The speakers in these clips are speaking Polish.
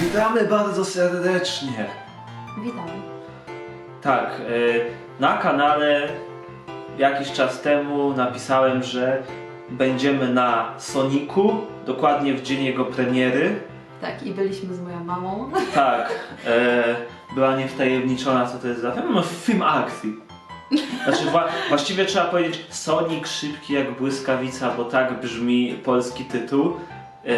Witamy bardzo serdecznie. Witamy. Tak, y, na kanale jakiś czas temu napisałem, że będziemy na Soniku, dokładnie w dzień jego premiery. Tak, i byliśmy z moją mamą. Tak, e, była niewtajemniczona co to jest za film. No, film akcji. Znaczy wła- właściwie trzeba powiedzieć Sonic szybki jak błyskawica, bo tak brzmi polski tytuł. E,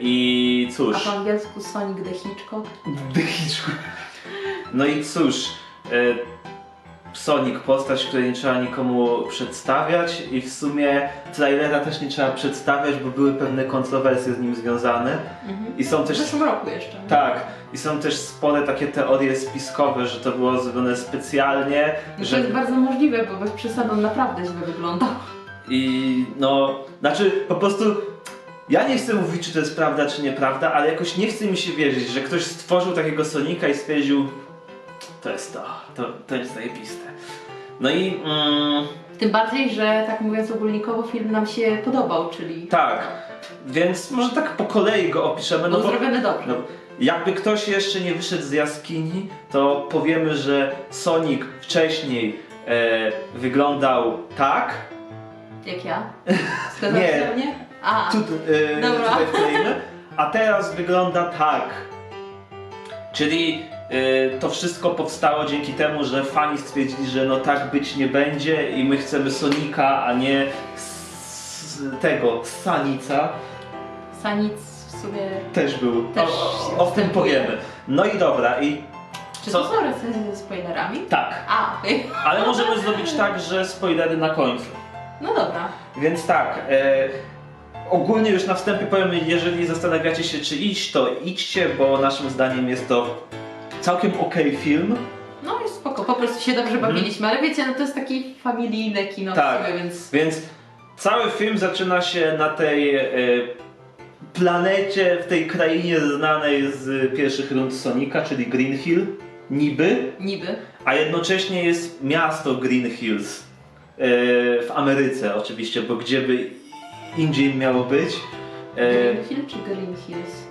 I A cóż. po angielsku Sonic the Hitchcock. Dychiczku. No i cóż, e, Sonic, postać, której nie trzeba nikomu przedstawiać i w sumie trailera też nie trzeba przedstawiać, bo były pewne kontrowersje z nim związane. Mhm. I są W też... zeszłym roku jeszcze. Tak, i są też spore takie teorie spiskowe, że to było zrobione specjalnie, No że... To jest bardzo możliwe, bo bez przesady on naprawdę źle wyglądał. I no, znaczy po prostu ja nie chcę mówić, czy to jest prawda, czy nieprawda, ale jakoś nie chce mi się wierzyć, że ktoś stworzył takiego Sonika i stwierdził, to jest to, to, to jest zajebiste. No i mm, Tym bardziej, że tak mówiąc ogólnikowo film nam się podobał, czyli tak, więc może tak po kolei go opiszemy. był No bo, zrobiony dobrze. no, jakby ktoś jeszcze nie wyszedł z jaskini, to powiemy, że Sonic wcześniej e, wyglądał tak, Jak ja? Zgadzasz Nie. się mnie? A, Dobra. tutaj wklejmy, a teraz wygląda tak. Czyli e, to wszystko powstało dzięki temu, że fani stwierdzili, że no tak być nie będzie i my chcemy Sonika, a nie s- tego Sanica. Sanic w sumie... Też był. Też o, o, o tym wstępuje. powiemy. No i dobra, i Czy Co? to są recenzje ze spoilerami? tak. A, okej. Ale możemy zrobić tak, że spoilery na końcu. No dobra. Więc tak, e, ogólnie już na wstępie powiem, jeżeli zastanawiacie się czy iść, to idźcie, bo naszym zdaniem jest to całkiem okej film. No jest spoko, po prostu się dobrze Mhm. bawiliśmy, ale wiecie, no to jest taki familijne kino Tak. w sumie, więc... Więc cały film zaczyna się na tej e, planecie, w tej krainie znanej z pierwszych rund Sonika, czyli Green Hill, niby, Niby. a jednocześnie jest miasto Green Hills e, w Ameryce oczywiście, bo gdzie by indziej miało być. E, Green Hill czy Green Hills?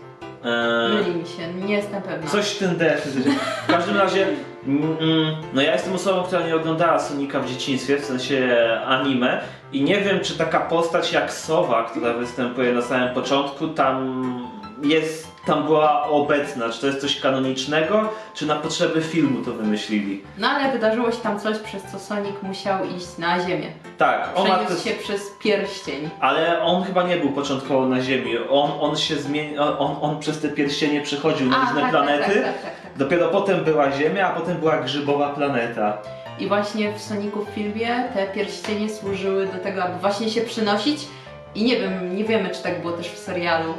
e, Myli mi się, nie jestem pewna. Coś w ten deseń. W każdym razie, mm, mm, no ja jestem osobą, która nie oglądała Sonika w dzieciństwie, w sensie anime i nie wiem, czy taka postać jak Sowa, która występuje na samym początku, tam jest, tam była obecna. Czy to jest coś kanonicznego, czy na potrzeby filmu to wymyślili? No ale wydarzyło się tam coś, przez co Sonic musiał iść na ziemię. Tak, on ma Przeniósł te, się przez pierścień. ale on chyba nie był początkowo na Ziemi. On, on się zmienił, on, on przez te pierścienie przechodził na różne tak, planety. Tak, tak, tak, tak, tak. Dopiero potem była Ziemia, a potem była grzybowa planeta. I właśnie w Sonicu w filmie te pierścienie służyły do tego, aby właśnie się przynosić. I nie wiem, nie wiemy, czy tak było też w serialu.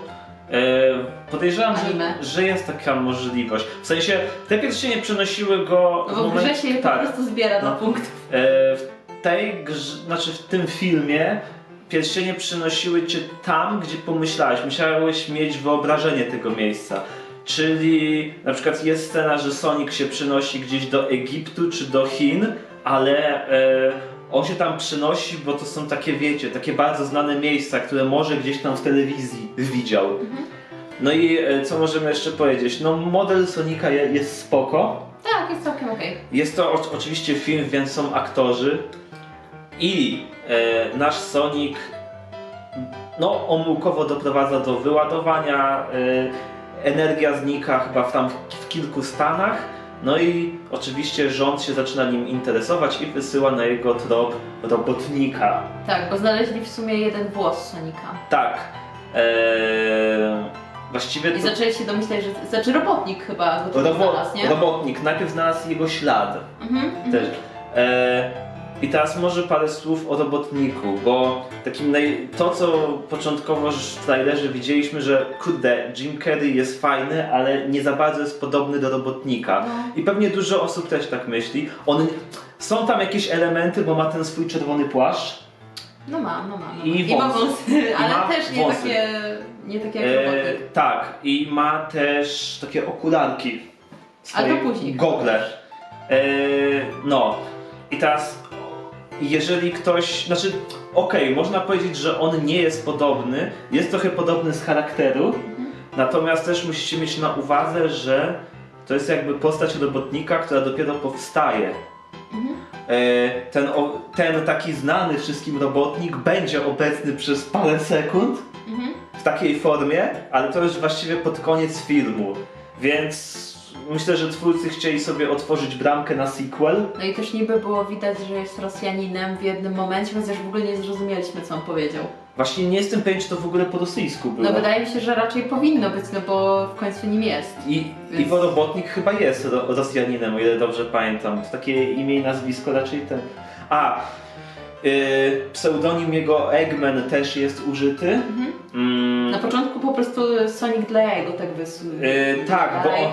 E, podejrzewam, Anime. że, że jest taka możliwość. W sensie, te pierścienie przenosiły go No bo w grze się je tak, po prostu zbiera do No. punktów. e, w tej grze, znaczy w tym filmie pierścienie przynosiły cię tam, gdzie pomyślałeś. Musiałeś mieć wyobrażenie tego miejsca. Czyli na przykład jest scena, że Sonic się przynosi gdzieś do Egiptu czy do Chin, ale e, on się tam przynosi, bo to są takie, wiecie, takie bardzo znane miejsca, które może gdzieś tam w telewizji widział. No i e, co możemy jeszcze powiedzieć? No model Sonika je, jest spoko. Tak, jest całkiem okej. Jest to o, oczywiście film, więc są aktorzy. I e, nasz Sonic no omyłkowo doprowadza do wyładowania. E, energia znika chyba w tam w kilku stanach. No i oczywiście rząd się zaczyna nim interesować i wysyła na jego trop robotnika. Tak, bo znaleźli w sumie jeden włos Sonika. Tak. E, właściwie I to... zaczęli się domyślać, że... Znaczy robotnik chyba go Robo, znalazł, nie? robotnik. Najpierw znalazł jego ślad. Mhm, mhm. Też. E, I teraz może parę słów o robotniku, bo takim naj... to co początkowo w trailerze widzieliśmy, że kurde, Jim Carrey jest fajny, ale nie za bardzo jest podobny do robotnika. No. I pewnie dużo osób też tak myśli. On... Są tam jakieś elementy, bo ma ten swój czerwony płaszcz. No ma, no ma. No. I ma wąsy. ale ma też nie wąsy. takie, nie takie jak E, robotyk. tak, i ma też takie okularki. Ale to później. Gogle. E, no. I teraz, jeżeli ktoś, znaczy, okej, można powiedzieć, że on nie jest podobny, jest trochę podobny z charakteru, Natomiast też musicie mieć na uwadze, że to jest jakby postać robotnika, która dopiero powstaje. Mhm. E, Ten, ten taki znany wszystkim robotnik będzie obecny przez parę sekund Mhm. w takiej formie, ale to już właściwie pod koniec filmu. Więc myślę, że twórcy chcieli sobie otworzyć bramkę na sequel. No i też niby było widać, że jest Rosjaninem w jednym momencie, chociaż w ogóle nie zrozumieliśmy, co on powiedział. Właśnie nie jestem pewien, czy to w ogóle po rosyjsku było. No wydaje mi się, że raczej powinno być, no bo w końcu nim jest. I Więc- Iwo Robotnik chyba jest ro Rosjaninem, o ile dobrze pamiętam. To takie imię i nazwisko raczej ten. A, pseudonim jego Eggman też jest użyty. Mhm. Mm, Na początku po prostu Sonic dla jego tak wysł. Yy, tak, bo on-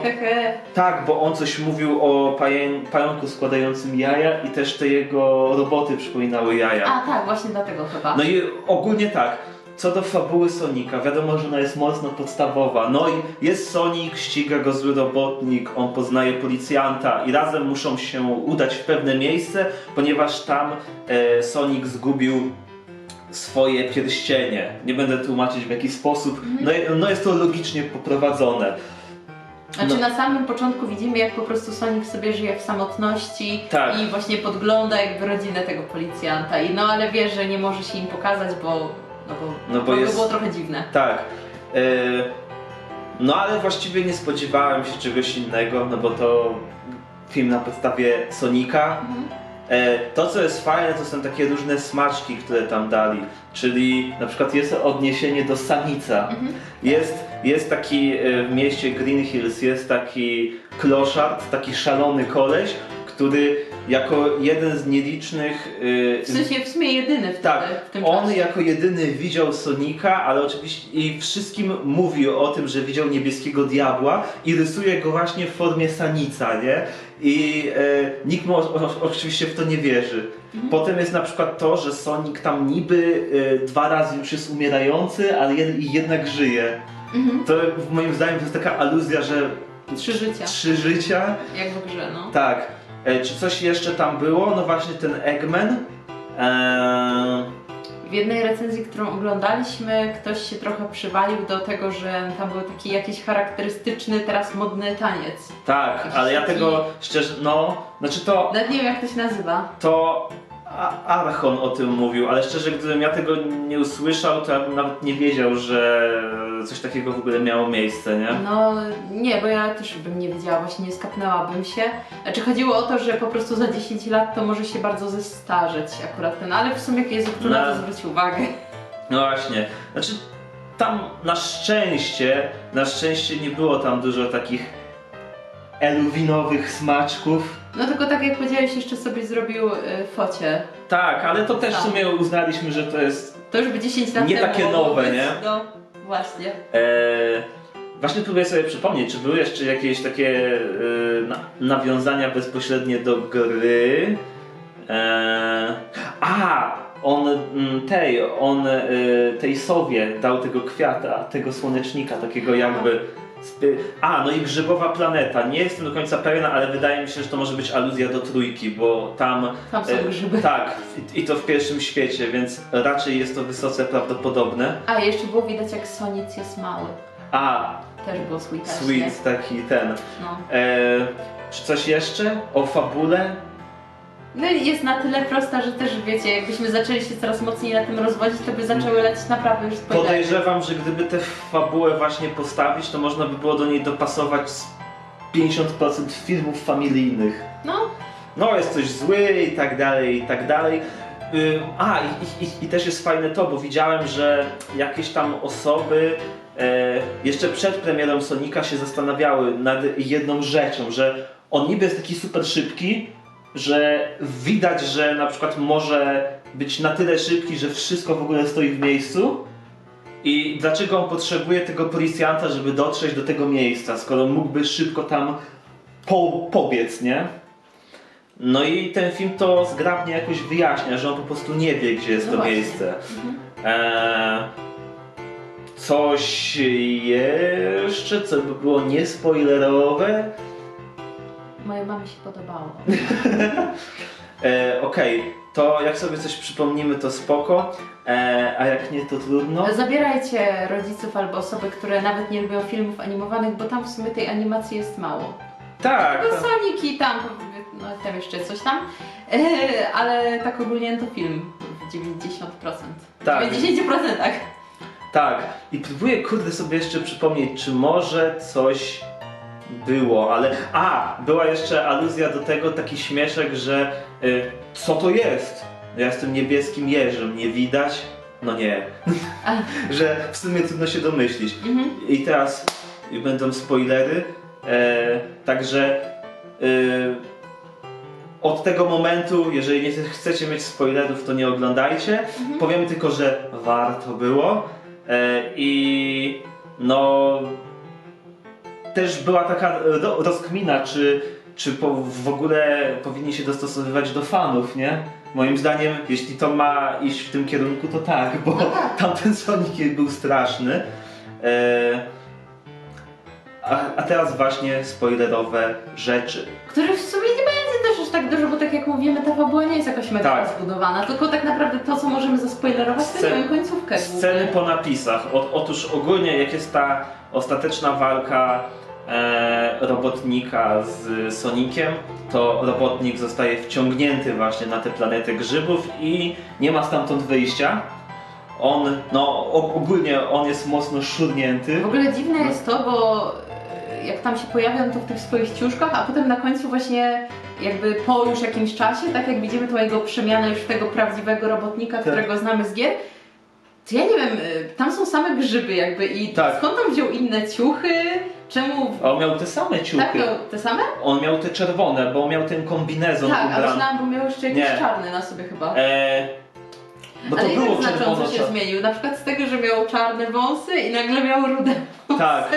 tak, bo on coś mówił o paję pająku składającym jaja i też te jego roboty przypominały jaja. A tak, właśnie dlatego chyba. No i ogólnie tak. Co do fabuły Sonika, wiadomo, że ona jest mocno podstawowa. No i jest Sonic, ściga go zły robotnik, on poznaje policjanta i razem muszą się udać w pewne miejsce, ponieważ tam e, Sonic zgubił swoje pierścienie. Nie będę tłumaczyć w jaki sposób. No, i- no jest to logicznie poprowadzone. Znaczy no. na samym początku widzimy, jak po prostu Sonic sobie żyje w samotności Tak. i właśnie podgląda jakby rodzinę tego policjanta. I no ale wie, że nie może się im pokazać, bo no bo, No bo jest- było trochę dziwne. Tak. E, no ale właściwie nie spodziewałem się czegoś innego, no bo to film na podstawie Sonika. Mhm. E, to co jest fajne to są takie różne smaczki, które tam dali. Czyli na przykład jest odniesienie do Sanica. Mhm. Jest, jest taki e, w mieście Green Hills, jest taki kloszard, taki szalony koleś, który jako jeden z nielicznych e, W sensie w sumie jedyny wtedy tak, w tym on czasie. jako jedyny widział Sonika, ale oczywiście i wszystkim mówi o tym, że widział niebieskiego diabła i rysuje go właśnie w formie Sanica, nie? I e, nikt mu o, o, oczywiście w to nie wierzy. Mhm. Potem jest na przykład to, że Sonic tam niby e, dwa razy już jest umierający, ale jed, jednak żyje. Mhm. To moim zdaniem to jest taka aluzja, że Trzy życia, trzy życia. jak w grze, no. Tak. E, czy coś jeszcze tam było? No właśnie ten Eggman. Eee, W jednej recenzji, którą oglądaliśmy, ktoś się trochę przywalił do tego, że tam był taki jakiś charakterystyczny, teraz modny taniec. Tak, Jakiś ale ja taki- tego szczerze, no, znaczy to, Nawet nie wiem jak to się nazywa. to Archon o tym mówił, ale szczerze, gdybym ja tego nie usłyszał, to ja bym nawet nie wiedział, że coś takiego w ogóle miało miejsce, nie? No nie, bo ja też bym nie wiedziała, właśnie nie skapnęłabym się. Znaczy chodziło o to, że po prostu za 10 lat to może się bardzo zestarzeć akurat ten, ale w sumie Jezu, kto na No. to zwróci uwagę. No właśnie, znaczy tam na szczęście, na szczęście nie było tam dużo takich eluwinowych smaczków. No tylko tak jak powiedziałeś, jeszcze sobie zrobił y, focie. Tak, ale to też w Tak. sumie uznaliśmy, że to jest To już by 10 lat Nie temu takie mogło nowe, być. nie? No, właśnie. Eee, właśnie próbuję sobie przypomnieć, czy były jeszcze jakieś takie e, na, nawiązania bezpośrednie do gry. Eee, a! On mm, tej, on e, tej sowie dał tego kwiata, tego słonecznika, takiego jakby. A, no i grzybowa planeta. Nie jestem do końca pewien, ale wydaje mi się, że to może być aluzja do trójki, bo tam. Tam są e, grzyby. Tak, i, i to w pierwszym świecie, więc raczej jest to wysoce prawdopodobne. A, jeszcze było widać jak Sonic jest mały. A, Też było sweet. Sweet, taki ten. No. E, czy coś jeszcze o fabule? No i jest na tyle prosta, że też wiecie, jakbyśmy zaczęli się coraz mocniej na tym rozwodzić, to by zaczęły lecieć naprawdę już spoilery. Podejrzewam, że gdyby tę fabułę właśnie postawić, to można by było do niej dopasować z 50% filmów familijnych. No, No, jest coś zły i tak dalej, i tak dalej. Ym, A, i, i, i też jest fajne to, bo widziałem, że jakieś tam osoby e, jeszcze przed premierą Sonika się zastanawiały nad jedną rzeczą, że on niby jest taki super szybki, że widać, że na przykład może być na tyle szybki, że wszystko w ogóle stoi w miejscu. I dlaczego on potrzebuje tego policjanta, żeby dotrzeć do tego miejsca, skoro mógłby szybko tam po, pobiec, nie? No i ten film to zgrabnie jakoś wyjaśnia, że on po prostu nie wie, gdzie jest No to właśnie. miejsce. Mhm. Eee, coś jeszcze, co by było niespoilerowe? Mojej mamie się podobało. E, Okej, to jak sobie coś przypomnimy, to spoko, e, a jak nie, to trudno. Zabierajcie rodziców albo osoby, które nawet nie lubią filmów animowanych, bo tam w sumie tej animacji jest mało. Tak, Tylko tak. Sonic i tam, no tam jeszcze coś tam, e, ale tak ogólnie to film w 90%. Tak. W 90% tak. Tak, i próbuję kurde sobie jeszcze przypomnieć, czy może coś było, ale. A! Była jeszcze aluzja do tego, taki śmieszek, że y, co to jest? Ja jestem niebieskim jeżem, nie widać? No nie. Że w sumie trudno się domyślić. Mhm. I teraz będą spoilery, e, także e, od tego momentu, jeżeli nie chcecie mieć spoilerów, to nie oglądajcie. Mhm. Powiem tylko, że warto było e, i no też była taka ro, rozkmina, czy, czy po, w ogóle powinni się dostosowywać do fanów, nie? Moim zdaniem, jeśli to ma iść w tym kierunku, to tak, bo No tak. tamten Sonic był straszny. E, a, a teraz właśnie spoilerowe rzeczy. Których w sumie nie będzie też aż tak dużo, bo tak jak mówimy, ta fabuła nie jest jakoś mega Tak. zbudowana, tylko tak naprawdę to, co możemy zaspoilerować, to Scen- jest końcówkę Sceny po napisach. O, otóż ogólnie jak jest ta ostateczna walka e, robotnika z Sonikiem, to robotnik zostaje wciągnięty właśnie na tę planetę grzybów i nie ma stamtąd wyjścia. On, no ogólnie on jest mocno szurnięty. W ogóle dziwne jest to, bo e, jak tam się pojawią, to w tych swoich ciuszkach, a potem na końcu właśnie jakby po już jakimś czasie, tak jak widzimy tą jego przemianę już tego prawdziwego robotnika, Tak. którego znamy z gier, to ja nie wiem, e, tam są same grzyby jakby i Tak. skąd on wziął inne ciuchy? Czemu... A on miał te same ciuchy. Tak, te same? On miał te czerwone, bo miał ten kombinezon Tak, ale ubrany. myślałam, bo miał jeszcze jakiś Nie. czarny na sobie chyba. E, bo to ale było jak znacząco czerwono. się zmienił? Na przykład z tego, że miał czarne wąsy i nagle miał rude wąsy. Tak,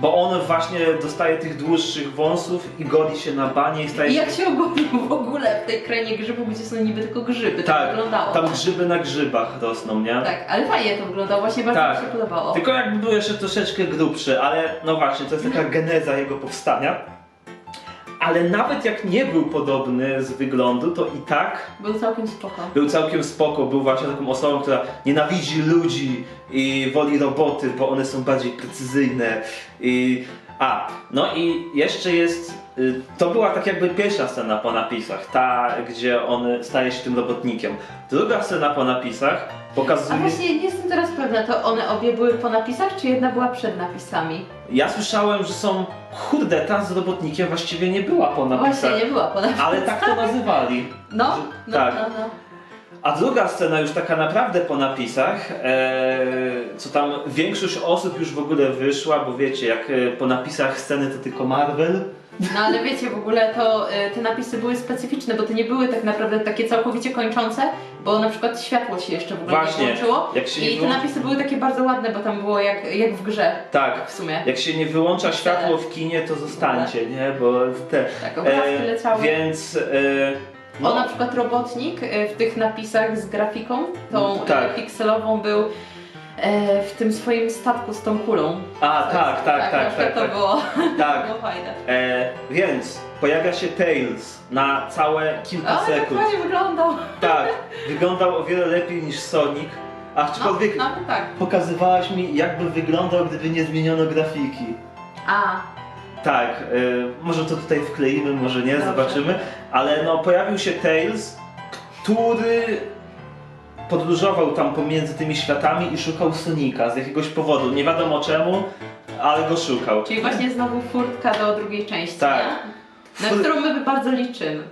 bo on właśnie dostaje tych dłuższych wąsów i goli się na banie i staje I jak się ogolił w ogóle w tej krainie grzybów, gdzie są niby tylko grzyby, tak, Tak, wyglądało. tam grzyby na grzybach rosną, nie? Tak, ale fajnie to wyglądało, właśnie bardzo Tak. mi się podobało. Tylko jakby był jeszcze troszeczkę grubszy, ale no właśnie, to jest taka geneza jego powstania. Ale nawet jak nie był podobny z wyglądu, to i tak Był całkiem spoko. był całkiem spoko, był właśnie taką osobą, która nienawidzi ludzi i woli roboty, bo one są bardziej precyzyjne. I, a, no i jeszcze jest, to była tak jakby pierwsza scena po napisach, ta, gdzie on staje się tym robotnikiem. Druga scena po napisach A pokazuje... właśnie nie jestem teraz pewna, to one obie były po napisach, czy jedna była przed napisami? Ja słyszałem, że są, kurde, ta z robotnikiem właściwie nie była po napisach, Właśnie nie była po napisach. ale tak to nazywali. No, że- no, tak. no, no. A druga scena już taka naprawdę po napisach, e, co tam większość osób już w ogóle wyszła, bo wiecie, jak e, po napisach sceny to tylko Marvel. No ale wiecie, w ogóle to y, te napisy były specyficzne, bo to nie były tak naprawdę takie całkowicie kończące, bo na przykład światło się jeszcze w ogóle Właśnie, nie włączyło. jak się nie I te wyłą- napisy były takie bardzo ładne, bo tam było jak, jak w grze Tak, w sumie. jak się nie wyłącza światło w kinie, to zostańcie, nie? Bo te... Tak, obrazki leciały. Więc... E, O, na przykład robotnik y, w tych napisach z grafiką, tą Tak. e, pikselową był e, w tym swoim statku z tą kulą. A, tak, tak, na tak, przykład tak, to tak. było, tak. było fajne. E, więc pojawia się Tails na całe kilka jak sekund. fajnie wyglądał. Tak, wyglądał o wiele lepiej niż Sonic. No, Aczkolwiek nawet tak. pokazywałaś mi, jakby wyglądał, gdyby nie zmieniono grafiki. A, Tak, y, może to tutaj wkleimy, może nie, Dobrze. zobaczymy. Ale no, pojawił się Tails, który podróżował tam pomiędzy tymi światami i szukał Sonika z jakiegoś powodu. Nie wiadomo czemu, ale go szukał. czyli właśnie znowu furtka do drugiej części, Tak. nie? Na którą my bardzo liczymy.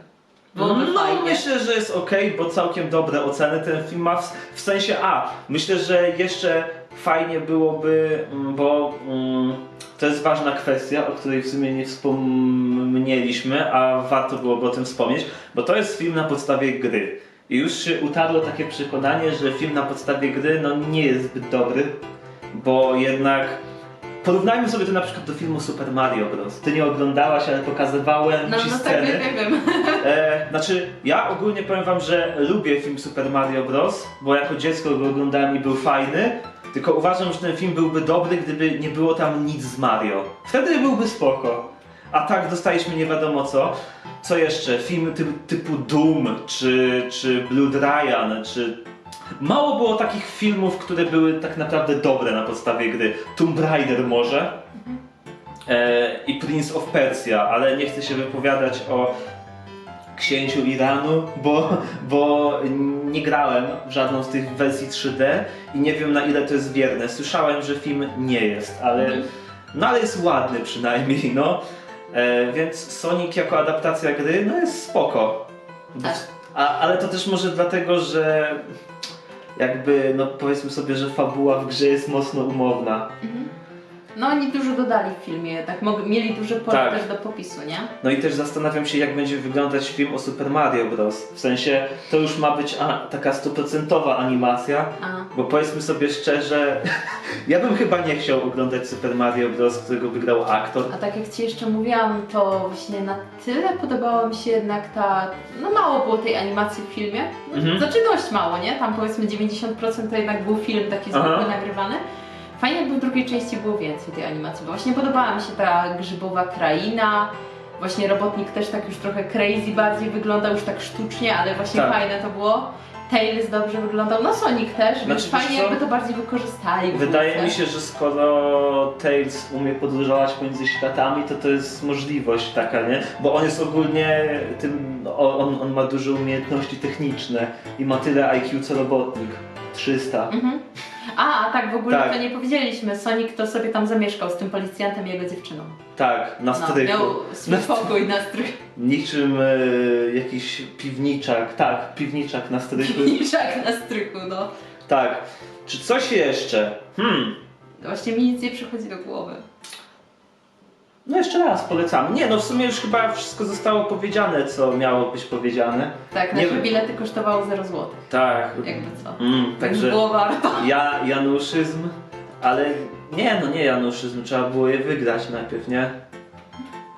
Byłoby no, fajnie. myślę, że jest ok, bo całkiem dobre oceny ten film ma. W, w sensie, a, myślę, że jeszcze fajnie byłoby, mm, bo mm, to jest ważna kwestia, o której w sumie nie wspomnieliśmy, a warto byłoby o tym wspomnieć, bo to jest film na podstawie gry. I już się utarło takie przekonanie, że film na podstawie gry no, nie jest zbyt dobry, bo jednak Porównajmy sobie to na przykład do filmu Super Mario Bros. Ty nie oglądałaś, ale pokazywałem No, ci no tak, sceny. wiem, wiem, wiem. E, znaczy, ja ogólnie powiem wam, że lubię film Super Mario Bros., bo jako dziecko go oglądałem i był fajny, tylko uważam, że ten film byłby dobry, gdyby nie było tam nic z Mario. Wtedy byłby spoko. A tak dostaliśmy nie wiadomo co. Co jeszcze? Filmy ty, typu Doom, czy, czy Blood Ryan, czy... Mało było takich filmów, które były tak naprawdę dobre na podstawie gry. Tomb Raider może e, i Prince of Persia, ale nie chcę się wypowiadać o księciu Iranu, bo, bo nie grałem w żadną z tych wersji 3D i nie wiem na ile to jest wierne. Słyszałem, że film nie jest, ale, Mhm. no, ale jest ładny przynajmniej, no. E, więc Sonic jako adaptacja gry, no jest spoko. Tak. A, ale to też może dlatego, że jakby, no powiedzmy sobie, że fabuła w grze jest mocno umowna. Mhm. No oni dużo dodali w filmie, tak mog- mieli duże pole Tak. też do popisu, nie? No i też zastanawiam się, jak będzie wyglądać film o Super Mario Bros. W sensie, to już ma być a, taka stuprocentowa animacja, A. bo powiedzmy sobie szczerze, ja bym chyba nie chciał oglądać Super Mario Bros., którego wygrał aktor. A tak jak Ci jeszcze mówiłam, to właśnie na tyle podobała mi się jednak ta, no mało było tej animacji w filmie, Mhm. znaczy dość mało, nie? Tam powiedzmy 90% to jednak był film taki Aha. zwykły nagrywany. Fajnie jakby w drugiej części było więcej tej animacji, bo właśnie podobała mi się ta grzybowa kraina, właśnie robotnik też tak już trochę crazy bardziej wyglądał, już tak sztucznie, ale właśnie Tak. fajne to było. Tails dobrze wyglądał, no Sonic też, więc Znaczy, wiesz fajnie co? jakby to bardziej wykorzystali. w Wydaje mi się, że skoro Tails umie podróżować pomiędzy światami, to to jest możliwość taka, nie? Bo on jest ogólnie tym, on, on ma duże umiejętności techniczne i ma tyle IQ co robotnik. 300. Mhm. A, a tak, w ogóle Tak. to nie powiedzieliśmy. Sonic to sobie tam zamieszkał z tym policjantem i jego dziewczyną. Tak, na No, strychu. miał swój Na pokój na strychu. Niczym e, jakiś piwniczak, tak, piwniczak na strychu. Niczak na strychu, no. tak. Czy coś jeszcze? Hmm. Właśnie mi nic nie przychodzi do głowy. No jeszcze raz polecam. Nie, no w sumie już chyba wszystko zostało powiedziane, co miało być powiedziane. Tak, Nie nasze wiem. bilety kosztowały 0 zł. Tak. Jakby co. Mm, Także także było warto. ja, Januszyzm, ale nie, no nie Januszyzm, trzeba było je wygrać najpierw, nie?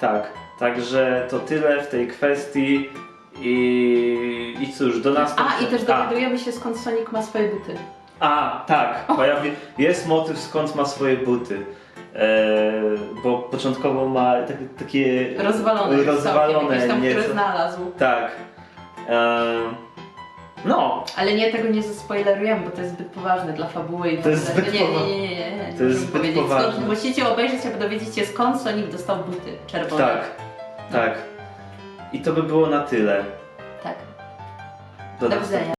Tak, także to tyle w tej kwestii i, i cóż, do następnego. A, i też dowiadujemy się skąd Sonic ma swoje buty. A, tak, pojawi, jest motyw skąd ma swoje buty. E, bo początkowo ma tak, takie Rozwalone. rozwalone tam, które nieco. znalazł. Tak. E, no, Ale nie, tego nie zaspoilerujemy, bo to jest zbyt poważne dla fabuły i To jest zbyt nie, nie, nie, nie, nie, to jest zbyt poważne. Skąd, musicie obejrzeć, aby dowiedzieć się skąd Sonic dostał buty czerwone. tak, tak. I to by było na tyle. Tak. Do Do widzenia.